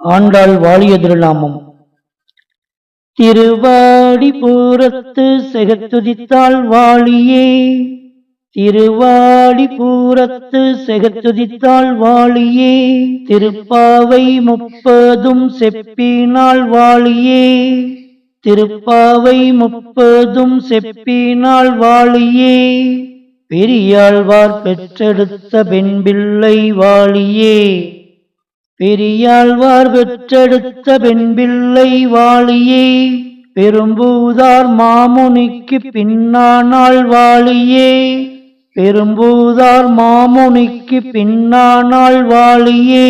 ஆண்டாள் வாழிய திருநாமம் திருவாடிபுரத்து செகத்துதித்தாள் வாழியே திருவாடி பூரத்து செகத்துதித்தாள் வாழியே திருப்பாவை முப்பதும் செப்பினாள் வாழியே திருப்பாவை முப்பதும் செப்பினாள் வாழியே பெரியாழ்வார் பெற்றெடுத்த பெண் பிள்ளை வாழியே பெரியாழ்வார் பெற்றெடுத்த பெண்பிள்ளை வாழியே பெரும்பூதார் மாமுனிக்கு பின்னானாள் வாழியே பெரும்பூதார் மாமுனிக்கு பின்னானாள் வாழியே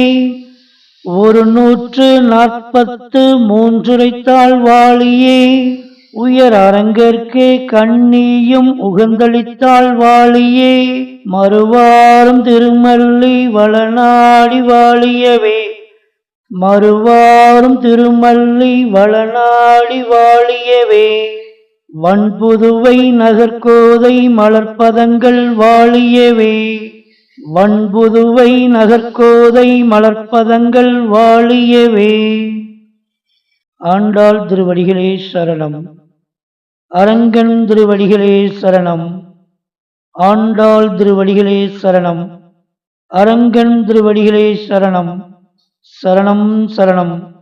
ஒரு நூற்று நாற்பத்து மூன்றுரைத்தாள் வாழியே. உயர் அரங்கற்கே கண்ணியும் உகந்தளித்தாள் வாழியே மறுவாரும் திருமல்லி வளநாடி வாழியவே மறுவாரும் திருமல்லி வளநாடி வாழியவே வன்புதுவை நகர்கோதை மலர்பதங்கள் வாழியவே வன்புதுவை நகர்கோதை மலர்பதங்கள் வாழியவே ஆண்டாள் திருவடிகளே சரணம். அரங்கன் திருவடிகளே சரணம். ஆண்டாள் திருவடிகளே சரணம். அரங்கன் திருவடிகளே சரணம். சரணம் சரணம்.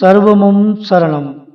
சர்வமும் சரணம்.